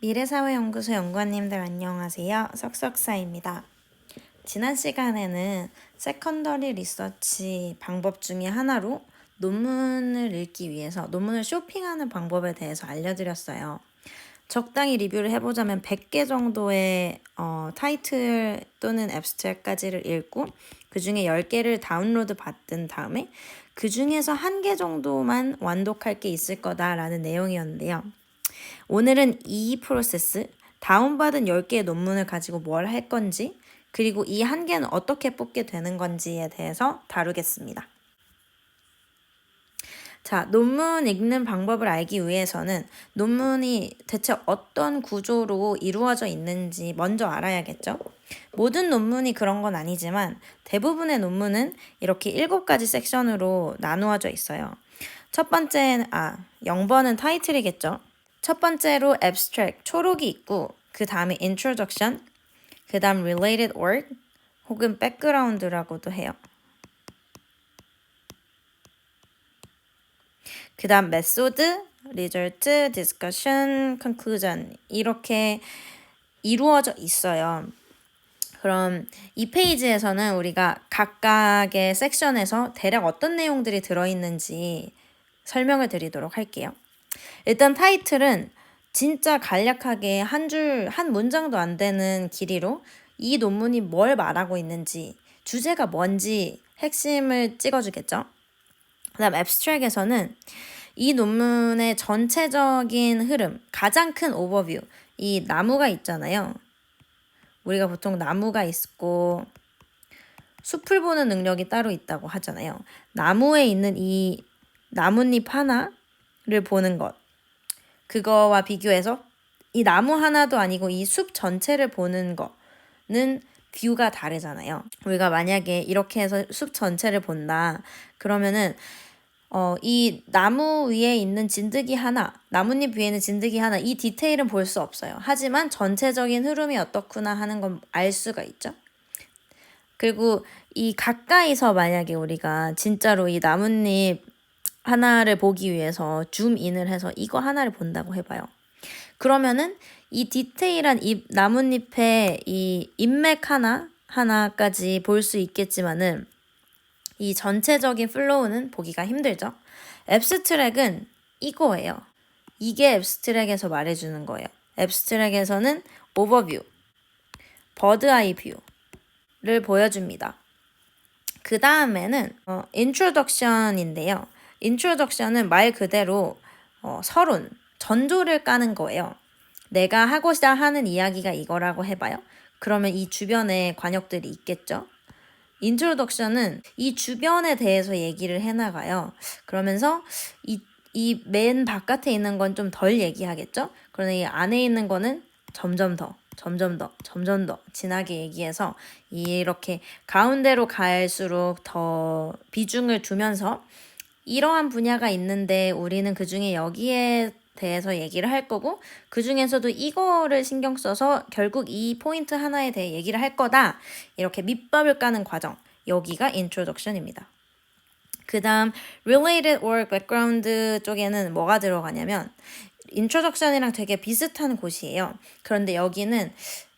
미래사회연구소 연구원님들 안녕하세요. 석석사입니다. 지난 시간에는 세컨더리 리서치 방법 중에 하나로 논문을 읽기 위해서 논문을 쇼핑하는 방법에 대해서 알려드렸어요. 적당히 리뷰를 해보자면 100개 정도의 어, 타이틀 또는 앱스트랙까지를 읽고 그 중에 10개를 다운로드 받은 다음에 그 중에서 한 개 정도만 완독할 게 있을 거다라는 내용이었는데요. 오늘은 이 프로세스, 다운받은 10개의 논문을 가지고 뭘 할 건지, 그리고 이 한 개는 어떻게 뽑게 되는 건지에 대해서 다루겠습니다. 자, 논문 읽는 방법을 알기 위해서는 논문이 대체 어떤 구조로 이루어져 있는지 먼저 알아야겠죠? 모든 논문이 그런 건 아니지만 대부분의 논문은 이렇게 일곱 가지 섹션으로 나누어져 있어요. 첫 번째는, 아, 0번은 타이틀이겠죠? 첫 번째로 abstract, 초록이 있고 그 다음에 introduction, 그 다음 related work 혹은 background라고도 해요. 그 다음 method, result, discussion, conclusion 이렇게 이루어져 있어요. 그럼 이 페이지에서는 우리가 각각의 섹션에서 대략 어떤 내용들이 들어있는지 설명을 드리도록 할게요. 일단 타이틀은 진짜 간략하게 한 줄, 한 문장도 안 되는 길이로 이 논문이 뭘 말하고 있는지, 주제가 뭔지 핵심을 찍어주겠죠. 그 다음 앱스트랙에서는 이 논문의 전체적인 흐름, 가장 큰 오버뷰, 이 나무가 있잖아요. 우리가 보통 나무가 있고 숲을 보는 능력이 따로 있다고 하잖아요. 나무에 있는 이 나뭇잎 하나 를 보는 것. 그거와 비교해서 이 나무 하나도 아니고 이 숲 전체를 보는 거는 뷰가 다르잖아요. 우리가 만약에 이렇게 해서 숲 전체를 본다. 그러면은 어, 이 나무 위에 있는 진드기 하나, 나뭇잎 위에는 진드기 하나, 이 디테일은 볼 수 없어요. 하지만 전체적인 흐름이 어떻구나 하는 건 알 수가 있죠. 그리고 이 가까이서 만약에 우리가 진짜로 이 나뭇잎 하나를 보기 위해서 줌인을 해서 이거 하나를 본다고 해봐요. 그러면은 이 디테일한 이 나뭇잎의 이 인맥 하나 하나까지 볼 수 있겠지만은 이 전체적인 플로우는 보기가 힘들죠. 앱스트랙은 이거예요. 이게 앱스트랙에서 말해주는 거예요. 앱스트랙에서는 오버뷰, 버드 아이 뷰를 보여줍니다. 그 다음에는 어, 인트로덕션인데요. 인트로덕션은 말 그대로 어, 서론, 전조를 까는 거예요. 내가 하고자 하는 이야기가 이거라고 해봐요. 그러면 이 주변에 관역들이 있겠죠. 인트로덕션은 이 주변에 대해서 얘기를 해나가요. 그러면서 이, 이 맨 바깥에 있는 건 좀 덜 얘기하겠죠? 그러나 이 안에 있는 거는 점점 더, 점점 더, 점점 더 진하게 얘기해서 이렇게 가운데로 갈수록 더 비중을 두면서 이러한 분야가 있는데 우리는 그 중에 여기에 대해서 얘기를 할 거고 그 중에서도 이거를 신경 써서 결국 이 포인트 하나에 대해 얘기를 할 거다. 이렇게 밑밥을 까는 과정. 여기가 introduction입니다. 그 다음 related work background 쪽에는 뭐가 들어가냐면 introduction이랑 되게 비슷한 곳이에요. 그런데 여기는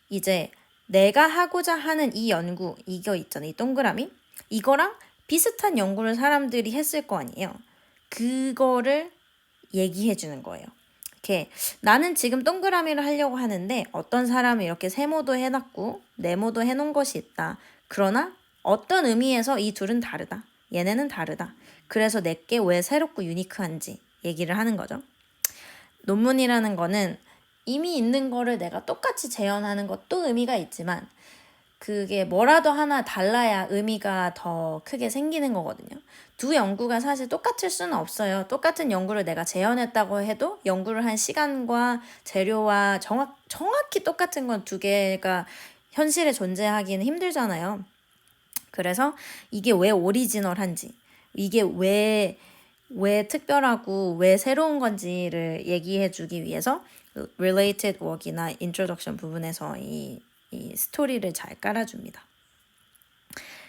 이제 내가 하고자 하는 이 연구 이거 있잖아요. 이 동그라미 이거랑 비슷한 연구를 사람들이 했을 거 아니에요. 그거를 얘기해 주는 거예요. 이렇게 나는 지금 동그라미를 하려고 하는데 어떤 사람은 이렇게 세모도 해놨고 네모도 해놓은 것이 있다. 그러나 어떤 의미에서 이 둘은 다르다. 얘네는 다르다. 그래서 내게 왜 새롭고 유니크한지 얘기를 하는 거죠. 논문이라는 거는 이미 있는 거를 내가 똑같이 재현하는 것도 의미가 있지만 그게 뭐라도 하나 달라야 의미가 더 크게 생기는 거거든요. 두 연구가 사실 똑같을 수는 없어요. 똑같은 연구를 내가 재현했다고 해도 연구를 한 시간과 재료와 정확, 정확히 똑같은 건 두 개가 현실에 존재하기는 힘들잖아요. 그래서 이게 왜 오리지널한지, 이게 왜, 왜 특별하고 왜 새로운 건지를 얘기해 주기 위해서 related work이나 introduction 부분에서 이 이 스토리를 잘 깔아줍니다.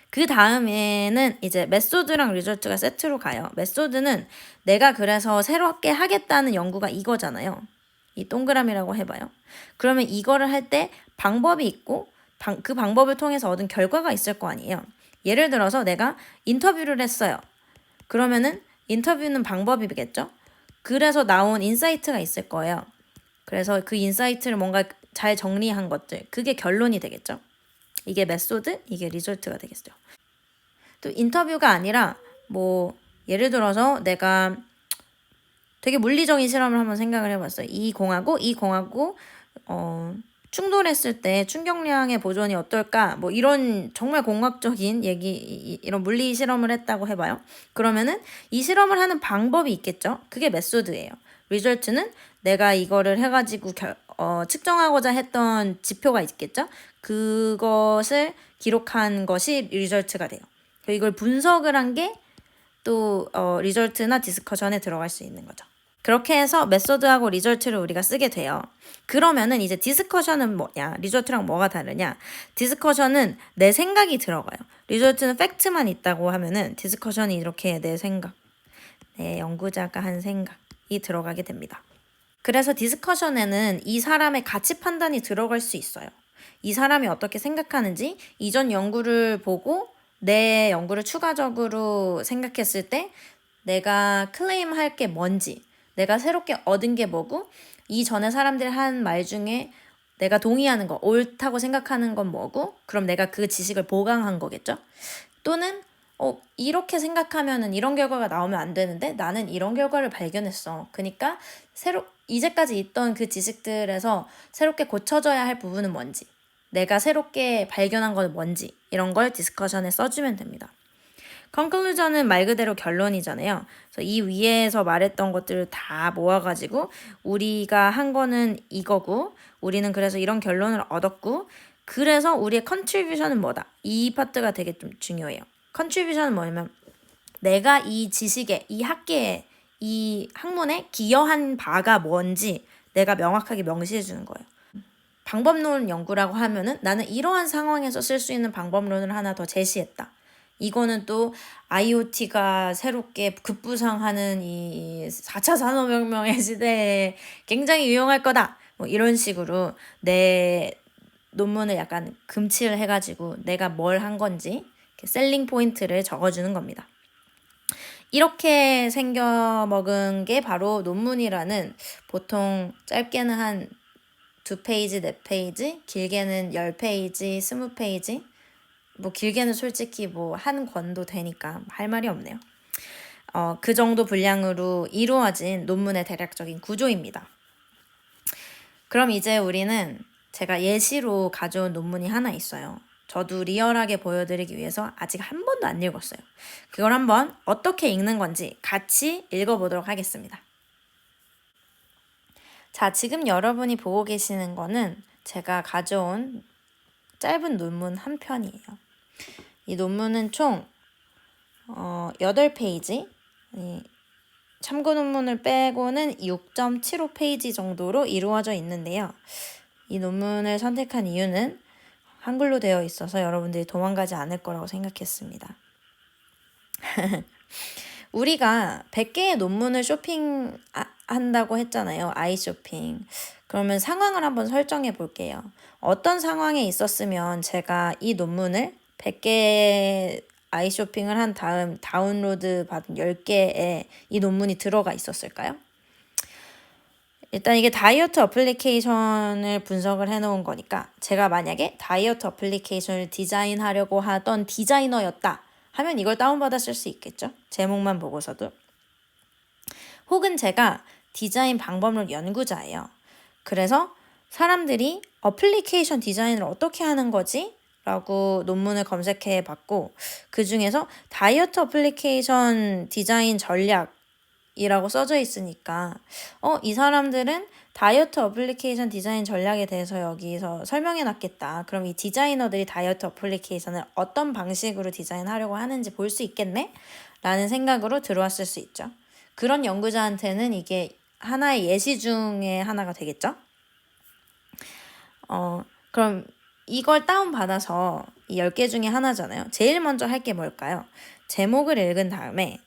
그 다음에는 이제 메소드랑 리절트가 세트로 가요. 메소드는 내가 그래서 새롭게 하겠다는 연구가 이거잖아요. 이 동그라미라고 해봐요. 그러면 이거를 할 때 방법이 있고 방, 그 방법을 통해서 얻은 결과가 있을 거 아니에요. 예를 들어서 내가 인터뷰를 했어요. 그러면은 인터뷰는 방법이겠죠? 그래서 나온 인사이트가 있을 거예요. 그래서 그 인사이트를 뭔가 잘 정리한 것들, 그게 결론이 되겠죠? 이게 메소드, 이게 리졸트가 되겠죠. 또 인터뷰가 아니라 뭐 예를 들어서 내가 되게 물리적인 실험을 한번 생각을 해봤어요. 이 공하고 이 공하고 어, 충돌했을 때 충격량의 보존이 어떨까? 뭐 이런 정말 공학적인 얘기 이- 이런 물리 실험을 했다고 해봐요. 그러면은 이 실험을 하는 방법이 있겠죠. 그게 메소드예요. 리절트는 내가 이거를 해가지고 결, 어, 측정하고자 했던 지표가 있겠죠. 그것을 기록한 것이 리절트가 돼요. 이걸 분석을 한 게또 어, 리절트나 디스커션에 들어갈 수 있는 거죠. 그렇게 해서 메소드하고 리절트를 우리가 쓰게 돼요. 그러면은 이제 디스커션은 뭐냐? 리절트랑 뭐가 다르냐? 디스커션은 내 생각이 들어가요. 리절트는 팩트만 있다고 하면은 디스커션이 이렇게 내 생각, 내 연구자가 한 생각이 들어가게 됩니다. 그래서 디스커션에는 이 사람의 가치 판단이 들어갈 수 있어요. 이 사람이 어떻게 생각하는지 이전 연구를 보고 내 연구를 추가적으로 생각했을 때 내가 클레임할 게 뭔지, 내가 새롭게 얻은 게 뭐고, 이전에 사람들이 한 말 중에 내가 동의하는 거, 옳다고 생각하는 건 뭐고, 그럼 내가 그 지식을 보강한 거겠죠? 또는 어, 이렇게 생각하면은 이런 결과가 나오면 안 되는데 나는 이런 결과를 발견했어. 그러니까 새로 이제까지 있던 그 지식들에서 새롭게 고쳐져야 할 부분은 뭔지, 내가 새롭게 발견한 건 뭔지 이런 걸 디스커션에 써주면 됩니다. 컨클루전은 말 그대로 결론이잖아요. 그래서 이 위에서 말했던 것들을 다 모아가지고 우리가 한 거는 이거고 우리는 그래서 이런 결론을 얻었고 그래서 우리의 컨트리뷰션은 뭐다. 이 파트가 되게 좀 중요해요. 컨트리뷰션은 뭐냐면 내가 이 지식에 이 학계에 이 학문에 기여한 바가 뭔지 내가 명확하게 명시해 주는 거예요. 방법론 연구라고 하면은 나는 이러한 상황에서 쓸 수 있는 방법론을 하나 더 제시했다. 이거는 또 IoT가 새롭게 급부상하는 이 4차 산업혁명의 시대에 굉장히 유용할 거다. 뭐 이런 식으로 내 논문을 약간 금치를 해가지고 내가 뭘 한 건지 셀링 포인트를 적어주는 겁니다. 이렇게 생겨 먹은 게 바로 논문이라는 보통 짧게는 한 두 페이지, 네 페이지, 길게는 열 페이지, 스무 페이지. 뭐 길게는 솔직히 뭐 한 권도 되니까 할 말이 없네요. 어, 그 정도 분량으로 이루어진 논문의 대략적인 구조입니다. 그럼 이제 우리는 제가 예시로 가져온 논문이 하나 있어요. 저도 리얼하게 보여드리기 위해서 아직 한 번도 안 읽었어요. 그걸 한번 어떻게 읽는 건지 같이 읽어보도록 하겠습니다. 자, 지금 여러분이 보고 계시는 거는 제가 가져온 짧은 논문 한 편이에요. 이 논문은 총 어, 8페이지, 이 참고 논문을 빼고는 6.75페이지 정도로 이루어져 있는데요. 이 논문을 선택한 이유는 한글로 되어 있어서 여러분들이 도망가지 않을 거라고 생각했습니다. 우리가 100개의 논문을 쇼핑 아, 한다고 했잖아요. 아이 쇼핑. 그러면 상황을 한번 설정해 볼게요. 어떤 상황에 있었으면 제가 이 논문을 100개 아이 쇼핑을 한 다음 다운로드 받은 10개에 이 논문이 들어가 있었을까요? 일단 이게 다이어트 어플리케이션을 분석을 해 놓은 거니까 제가 만약에 다이어트 어플리케이션을 디자인하려고 하던 디자이너였다 하면 이걸 다운받아 쓸 수 있겠죠. 제목만 보고서도. 혹은 제가 디자인 방법론 연구자예요. 그래서 사람들이 어플리케이션 디자인을 어떻게 하는 거지? 라고 논문을 검색해 봤고, 그 중에서 다이어트 어플리케이션 디자인 전략 이라고 써져 있으니까, 어, 이 사람들은 다이어트 어플리케이션 디자인 전략에 대해서 여기서 설명해 놨겠다. 그럼 이 디자이너들이 다이어트 어플리케이션을 어떤 방식으로 디자인하려고 하는지 볼 수 있겠네? 라는 생각으로 들어왔을 수 있죠. 그런 연구자한테는 이게 하나의 예시 중에 하나가 되겠죠? 어, 그럼 이걸 다운받아서 이 10개 중에 하나잖아요. 제일 먼저 할 게 뭘까요? 제목을 읽은 다음에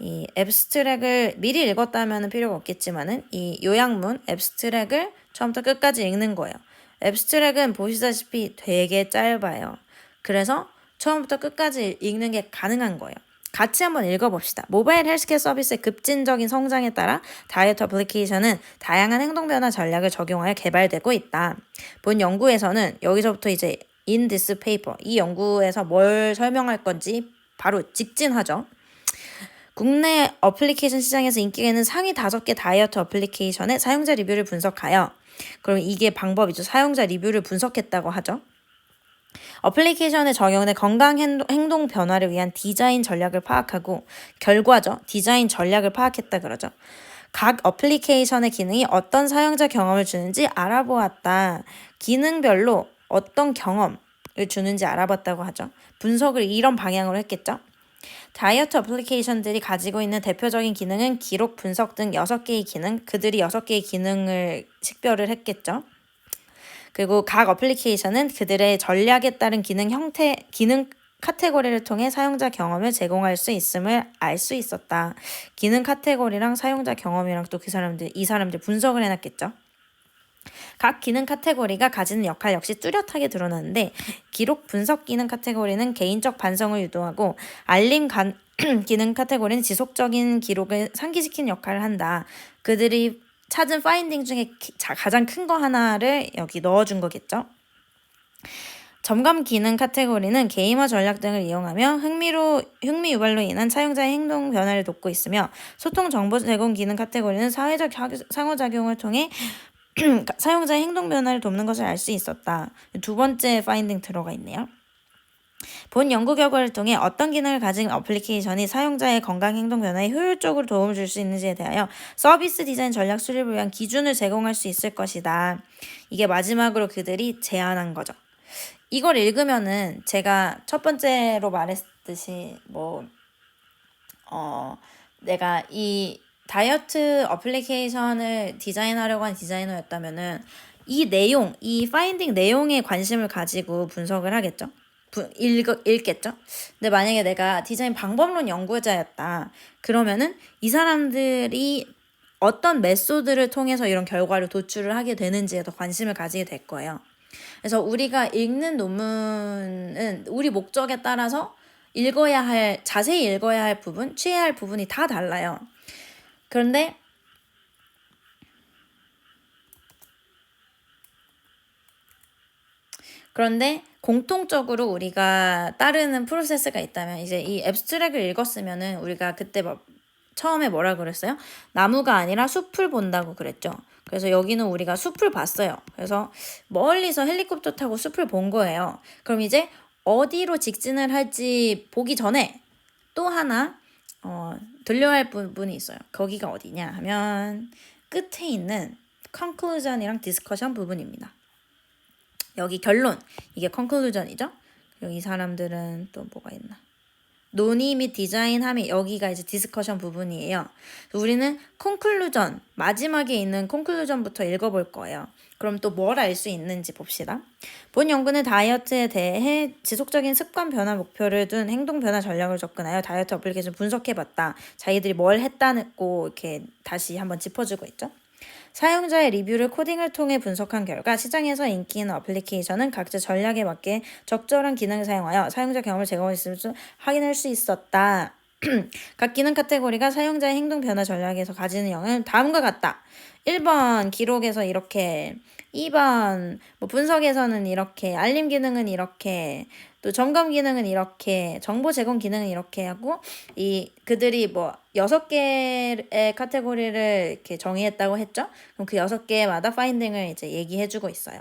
이 앱스트랙을 미리 읽었다면 필요가 없겠지만은 이 요약문 앱스트랙을 처음부터 끝까지 읽는 거예요. 앱스트랙은 보시다시피 되게 짧아요. 그래서 처음부터 끝까지 읽는 게 가능한 거예요. 같이 한번 읽어봅시다. 모바일 헬스케어 서비스의 급진적인 성장에 따라 다이어트 어플리케이션은 다양한 행동 변화 전략을 적용하여 개발되고 있다. 본 연구에서는 여기서부터 이제 this paper 이 연구에서 뭘 설명할 건지 바로 직진하죠. 국내 어플리케이션 시장에서 인기가 있는 상위 다섯 개 다이어트 어플리케이션의 사용자 리뷰를 분석하여 그럼 이게 방법이죠. 사용자 리뷰를 분석했다고 하죠. 어플리케이션에 적용된 건강 행동 변화를 위한 디자인 전략을 파악하고 결과죠. 디자인 전략을 파악했다 그러죠. 각 어플리케이션의 기능이 어떤 사용자 경험을 주는지 알아보았다. 기능별로 어떤 경험을 주는지 알아봤다고 하죠. 분석을 이런 방향으로 했겠죠. 다이어트 어플리케이션들이 가지고 있는 대표적인 기능은 기록, 분석 등 6개의 기능, 그들이 6개의 기능을 식별을 했겠죠. 그리고 각 어플리케이션은 그들의 전략에 따른 기능 형태, 기능 카테고리를 통해 사용자 경험을 제공할 수 있음을 알 수 있었다. 기능 카테고리랑 사용자 경험이랑 또 그 사람들, 이 사람들 분석을 해놨겠죠. 각 기능 카테고리가 가지는 역할 역시 뚜렷하게 드러나는데 기록 분석 기능 카테고리는 개인적 반성을 유도하고 알림 간, 기능 카테고리는 지속적인 기록을 상기시키는 역할을 한다. 그들이 찾은 파인딩 중에 가장 큰 거 하나를 여기 넣어준 거겠죠. 점검 기능 카테고리는 게이머 전략 등을 이용하며 흥미로 흥미 유발로 인한 사용자의 행동 변화를 돕고 있으며 소통 정보 제공 기능 카테고리는 사회적 하- 상호작용을 통해 사용자의 행동 변화를 돕는 것을 알 수 있었다. 두 번째 파인딩 들어가 있네요. 본 연구 결과를 통해 어떤 기능을 가진 어플리케이션이 사용자의 건강 행동 변화에 효율적으로 도움을 줄 수 있는지에 대하여 서비스 디자인 전략 수립을 위한 기준을 제공할 수 있을 것이다. 이게 마지막으로 그들이 제안한 거죠. 이걸 읽으면은 제가 첫 번째로 말했듯이 뭐 어, 내가 이 다이어트 어플리케이션을 디자인하려고 한 디자이너였다면은 이 내용, 이 파인딩 내용에 관심을 가지고 분석을 하겠죠. 부, 읽, 읽겠죠. 근데 만약에 내가 디자인 방법론 연구자였다. 그러면은 이 사람들이 어떤 메소드를 통해서 이런 결과를 도출을 하게 되는지에 더 관심을 가지게 될 거예요. 그래서 우리가 읽는 논문은 우리 목적에 따라서 읽어야 할, 자세히 읽어야 할 부분, 취해야 할 부분이 다 달라요. 그런데 그런데 공통적으로 우리가 따르는 프로세스가 있다면 이제 이 앱스트랙을 읽었으면은 우리가 그때 막 처음에 뭐라 그랬어요? 나무가 아니라 숲을 본다고 그랬죠. 그래서 여기는 우리가 숲을 봤어요. 그래서 멀리서 헬리콥터 타고 숲을 본 거예요. 그럼 이제 어디로 직진을 할지 보기 전에 또 하나 어, 들려야 할 부분이 있어요. 거기가 어디냐 하면 끝에 있는 conclusion이랑 discussion 부분입니다. 여기 결론 이게 conclusion이죠. 여기 사람들은 또 뭐가 있나? 논의 및 디자인 함이 여기가 이제 디스커션 부분이에요. 우리는 conclusion 마지막에 있는 conclusion부터 읽어볼 거예요. 그럼 또 뭘 알 수 있는지 봅시다. 본 연구는 다이어트에 대해 지속적인 습관 변화 목표를 둔 행동 변화 전략을 접근하여 다이어트 어플리케이션 분석해봤다. 자기들이 뭘 했다고 이렇게 다시 한번 짚어주고 있죠. 사용자의 리뷰를 코딩을 통해 분석한 결과 시장에서 인기 있는 어플리케이션은 각자 전략에 맞게 적절한 기능을 사용하여 사용자 경험을 제공했음을 확인할 수 있었다. 각 기능 카테고리가 사용자의 행동 변화 전략에서 가지는 영향은 다음과 같다. 1번 기록에서 이렇게 2번 뭐 분석에서는 이렇게 알림 기능은 이렇게 또 점검 기능은 이렇게 정보 제공 기능은 이렇게 하고 이 그들이 뭐 여섯 개의 카테고리를 이렇게 정의했다고 했죠. 그럼 그 여섯 개마다 파인딩을 이제 얘기해 주고 있어요.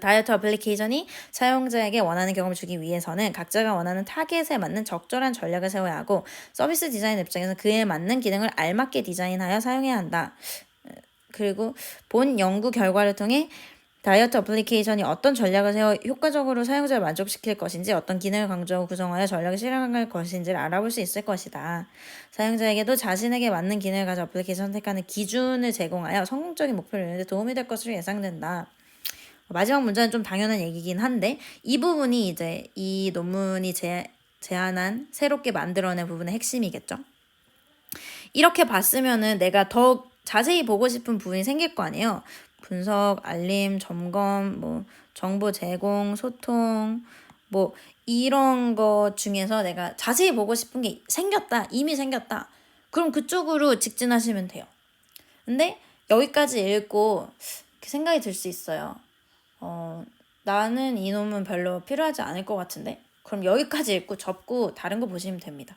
다이어트 어플리케이션이 사용자에게 원하는 경험을 주기 위해서는 각자가 원하는 타겟에 맞는 적절한 전략을 세워야 하고 서비스 디자인 입장에서 그에 맞는 기능을 알맞게 디자인하여 사용해야 한다. 그리고 본 연구 결과를 통해 다이어트 어플리케이션이 어떤 전략을 세워 효과적으로 사용자를 만족시킬 것인지 어떤 기능을 강조하고 구성하여 전략을 실행할 것인지를 알아볼 수 있을 것이다. 사용자에게도 자신에게 맞는 기능을 가져 어플리케이션 선택하는 기준을 제공하여 성공적인 목표를 이루는 데 도움이 될 것으로 예상된다. 마지막 문제는 좀 당연한 얘기긴 한데 이 부분이 이제 이 논문이 제, 제안한 새롭게 만들어낸 부분의 핵심이겠죠. 이렇게 봤으면은 내가 더 자세히 보고 싶은 부분이 생길 거 아니에요. 분석, 알림, 점검, 뭐 정보 제공, 소통, 뭐 이런 거 중에서 내가 자세히 보고 싶은 게 생겼다. 이미 생겼다. 그럼 그쪽으로 직진하시면 돼요. 근데 여기까지 읽고 생각이 들 수 있어요. 어, 나는 이 놈은 별로 필요하지 않을 것 같은데? 그럼 여기까지 읽고 접고 다른 거 보시면 됩니다.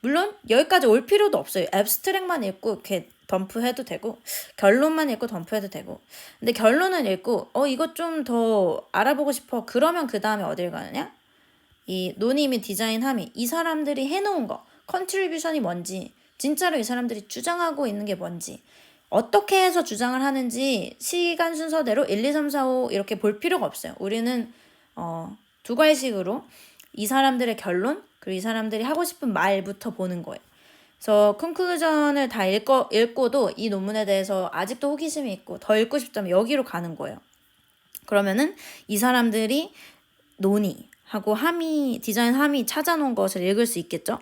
물론 여기까지 올 필요도 없어요. 앱스트랙만 읽고 이렇게 덤프해도 되고 결론만 읽고 덤프해도 되고 근데 결론을 읽고 어 이거 좀 더 알아보고 싶어 그러면 그 다음에 어딜 가느냐 이 노님이 디자인 함이 이 사람들이 해놓은 거 컨트리뷰션이 뭔지 진짜로 이 사람들이 주장하고 있는 게 뭔지 어떻게 해서 주장을 하는지 시간 순서대로 1, 2, 3, 4, 5 이렇게 볼 필요가 없어요. 우리는 어, 두 갈식으로 이 사람들의 결론 그리고 이 사람들이 하고 싶은 말부터 보는 거예요. 그래서 컨클루전을 다 읽고, 읽고도 이 논문에 대해서 아직도 호기심이 있고 더 읽고 싶다면 여기로 가는 거예요. 그러면은 이 사람들이 논의하고 함의 디자인 함의 찾아놓은 것을 읽을 수 있겠죠.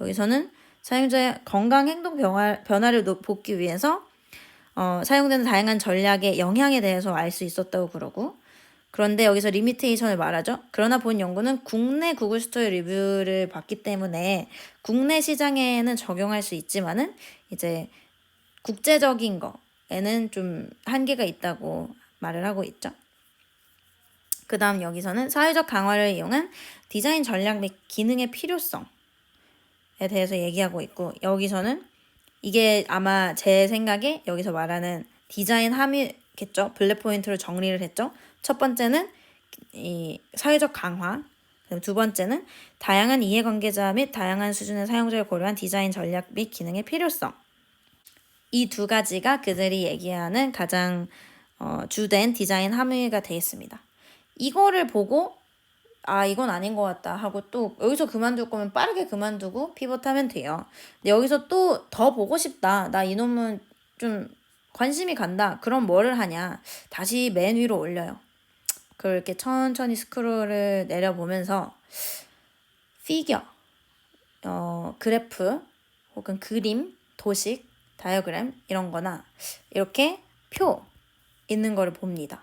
여기서는 사용자의 건강 행동 변화, 변화를 노- 보기 위해서 어, 사용되는 다양한 전략의 영향에 대해서 알 수 있었다고 그러고 그런데 여기서 리미테이션을 말하죠. 그러나 본 연구는 국내 구글 스토어 리뷰를 봤기 때문에 국내 시장에는 적용할 수 있지만은 이제 국제적인 거에는 좀 한계가 있다고 말을 하고 있죠. 그 다음 여기서는 사회적 강화를 이용한 디자인 전략 및 기능의 필요성에 대해서 얘기하고 있고 여기서는 이게 아마 제 생각에 여기서 말하는 디자인 함이겠죠. 블랙 포인트로 정리를 했죠. 첫 번째는 이 사회적 강화, 두 번째는 다양한 이해관계자 및 다양한 수준의 사용자를 고려한 디자인 전략 및 기능의 필요성. 이 두 가지가 그들이 얘기하는 가장 어, 주된 디자인 함의가 되어 있습니다. 이거를 보고 아 이건 아닌 것 같다 하고 또 여기서 그만둘 거면 빠르게 그만두고 피벗하면 돼요. 근데 여기서 또 더 보고 싶다. 나이 놈은 좀 관심이 간다. 그럼 뭐를 하냐? 다시 맨 위로 올려요. 그렇게 천천히 스크롤을 내려보면서 피겨, 어, 그래프 혹은 그림, 도식, 다이어그램 이런 거나 이렇게 표 있는 거를 봅니다.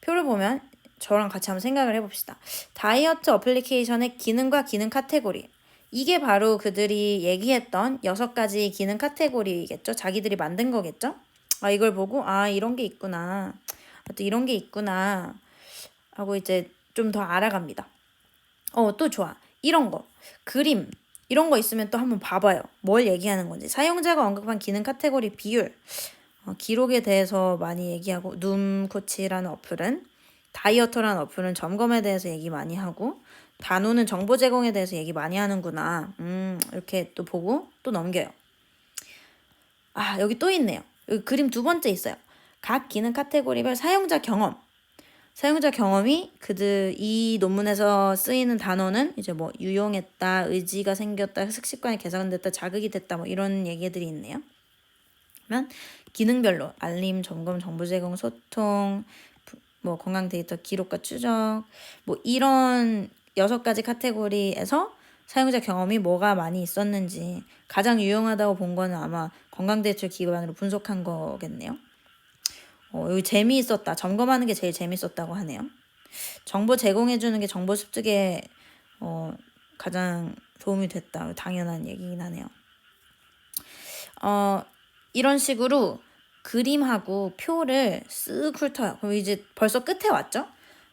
표를 보면 저랑 같이 한번 생각을 해봅시다. 다이어트 어플리케이션의 기능과 기능 카테고리. 이게 바로 그들이 얘기했던 여섯 가지 기능 카테고리겠죠? 자기들이 만든 거겠죠? 아, 이걸 보고, 아, 이런 게 있구나. 아, 또 이런 게 있구나. 하고 이제 좀 더 알아갑니다. 어, 또 좋아. 이런 거. 그림. 이런 거 있으면 또 한번 봐봐요. 뭘 얘기하는 건지. 사용자가 언급한 기능 카테고리 비율. 어, 기록에 대해서 많이 얘기하고, 눔코치라는 어플은 다이어터라는 어플은 점검에 대해서 얘기 많이 하고 단호는 정보 제공에 대해서 얘기 많이 하는구나. 음, 이렇게 또 보고 또 넘겨요. 아, 여기 또 있네요. 여기 그림 두 번째 있어요. 각 기능 카테고리별 사용자 경험. 사용자 경험이 그들 이 논문에서 쓰이는 단어는 이제 뭐 유용했다, 의지가 생겼다, 습식관이 개선됐다, 자극이 됐다 뭐 이런 얘기들이 있네요. 그러면 기능별로 알림, 점검, 정보 제공, 소통, 뭐 건강 데이터 기록과 추적 뭐 이런 여섯 가지 카테고리에서 사용자 경험이 뭐가 많이 있었는지 가장 유용하다고 본 거는 아마 건강 데이터 기반으로 분석한 거겠네요. 어, 여기 재미있었다. 점검하는 게 제일 재밌었다고 하네요. 정보 제공해주는 게 정보 습득에 어, 가장 도움이 됐다. 당연한 얘기긴 하네요. 어, 이런 식으로 그림하고 표를 쓱 훑어요. 그럼 이제 벌써 끝에 왔죠?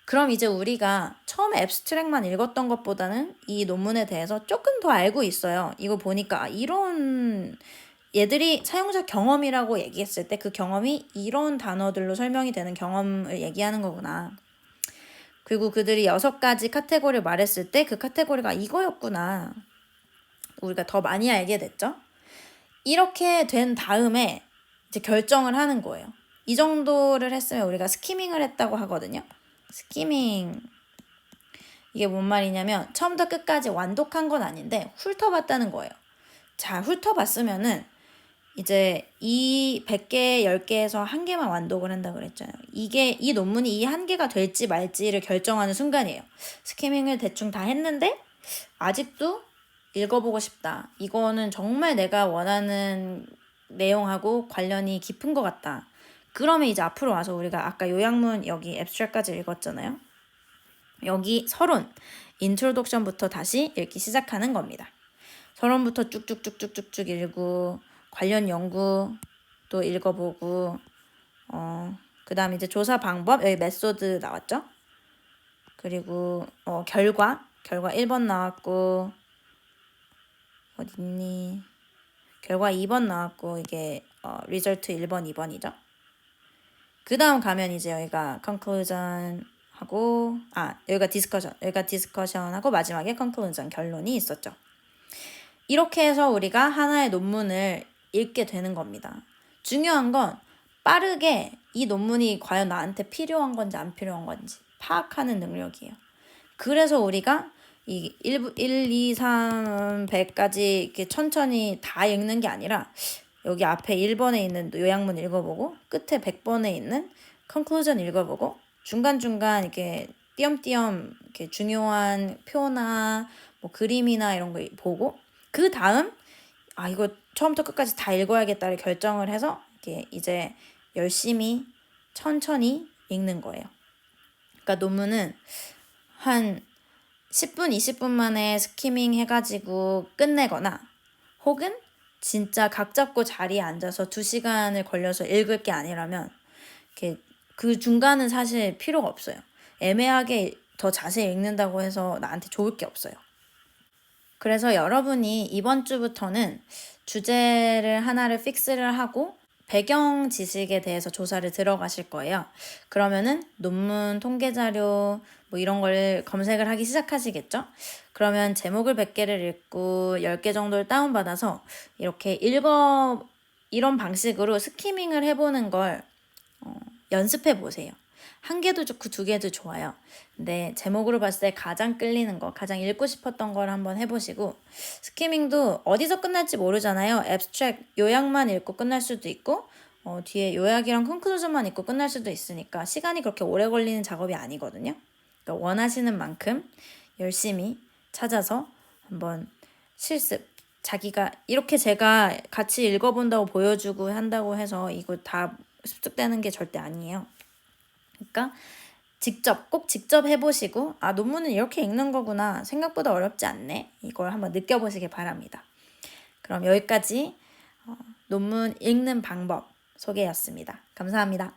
그럼 이제 우리가 처음에 앱스트랙만 읽었던 것보다는 이 논문에 대해서 조금 더 알고 있어요. 이거 보니까 아, 이런 얘들이 사용자 경험이라고 얘기했을 때 그 경험이 이런 단어들로 설명이 되는 경험을 얘기하는 거구나. 그리고 그들이 여섯 가지 카테고리를 말했을 때 그 카테고리가 이거였구나. 우리가 더 많이 알게 됐죠? 이렇게 된 다음에 이제 결정을 하는 거예요. 이 정도를 했으면 우리가 스키밍을 했다고 하거든요. 스키밍. 이게 뭔 말이냐면 처음부터 끝까지 완독한 건 아닌데 훑어봤다는 거예요. 자, 훑어봤으면은 이제 이 100개, 10개에서 한 개만 완독을 한다 그랬잖아요. 이게 이 논문이 이한 개가 될지 말지를 결정하는 순간이에요. 스키밍을 대충 다 했는데 아직도 읽어보고 싶다. 이거는 정말 내가 원하는 내용하고 관련이 깊은 것 같다. 그러면 이제 앞으로 와서 우리가 아까 요약문 여기 앱스트랙까지 읽었잖아요. 여기 서론, 인트로덕션부터 다시 읽기 시작하는 겁니다. 서론부터 쭉쭉쭉쭉쭉쭉 읽고 관련 연구 또 읽어보고 어 그 다음 이제 조사 방법 여기 메소드 나왔죠? 그리고 어 결과 결과 1번 나왔고 어딨니? 결과 2번 나왔고 이게 어 리절트 1번 2번이죠. 그 다음 가면 이제 여기가 conclusion 하고 아 여기가 디스커션 여기가 디스커션 하고 마지막에 conclusion 결론이 있었죠. 이렇게 해서 우리가 하나의 논문을 읽게 되는 겁니다. 중요한 건 빠르게 이 논문이 과연 나한테 필요한 건지 안 필요한 건지 파악하는 능력이에요. 그래서 우리가 이 1, 1 2, 3, 100까지 이렇게 천천히 다 읽는 게 아니라 여기 앞에 1번에 있는 요약문 읽어보고 끝에 100번에 있는 컨클루전 읽어보고 중간중간 이렇게 띄엄띄엄 이렇게 중요한 표나 뭐 그림이나 이런 거 보고 그 다음 아 이거 처음부터 끝까지 다 읽어야겠다를 결정을 해서 이게 이제 열심히 천천히 읽는 거예요. 그러니까 논문은 한 10분, 20분 만에 스키밍 해가지고 끝내거나 혹은 진짜 각 잡고 자리에 앉아서 2시간을 걸려서 읽을 게 아니라면 이렇게 그 중간은 사실 필요가 없어요. 애매하게 더 자세히 읽는다고 해서 나한테 좋을 게 없어요. 그래서 여러분이 이번 주부터는 주제를 하나를 픽스를 하고 배경 지식에 대해서 조사를 들어가실 거예요. 그러면은 논문, 통계 자료 뭐 이런 걸 검색을 하기 시작하시겠죠? 그러면 제목을 100개를 읽고 10개 정도를 다운받아서 이렇게 읽어 이런 방식으로 스키밍을 해보는 걸 어, 연습해 보세요. 한 개도 좋고 두 개도 좋아요. 근데 제목으로 봤을 때 가장 끌리는 거, 가장 읽고 싶었던 걸 한번 해보시고 스키밍도 어디서 끝날지 모르잖아요. 앱스트랙 요약만 읽고 끝날 수도 있고 어, 뒤에 요약이랑 컨클루전만 읽고 끝날 수도 있으니까 시간이 그렇게 오래 걸리는 작업이 아니거든요. 그러니까 원하시는 만큼 열심히 찾아서 한번 실습 자기가 이렇게 제가 같이 읽어본다고 보여주고 한다고 해서 이거 다 습득되는 게 절대 아니에요. 그러니까 직접 꼭 직접 해보시고 아 논문은 이렇게 읽는 거구나 생각보다 어렵지 않네 이걸 한번 느껴보시길 바랍니다. 그럼 여기까지 어, 논문 읽는 방법 소개였습니다. 감사합니다.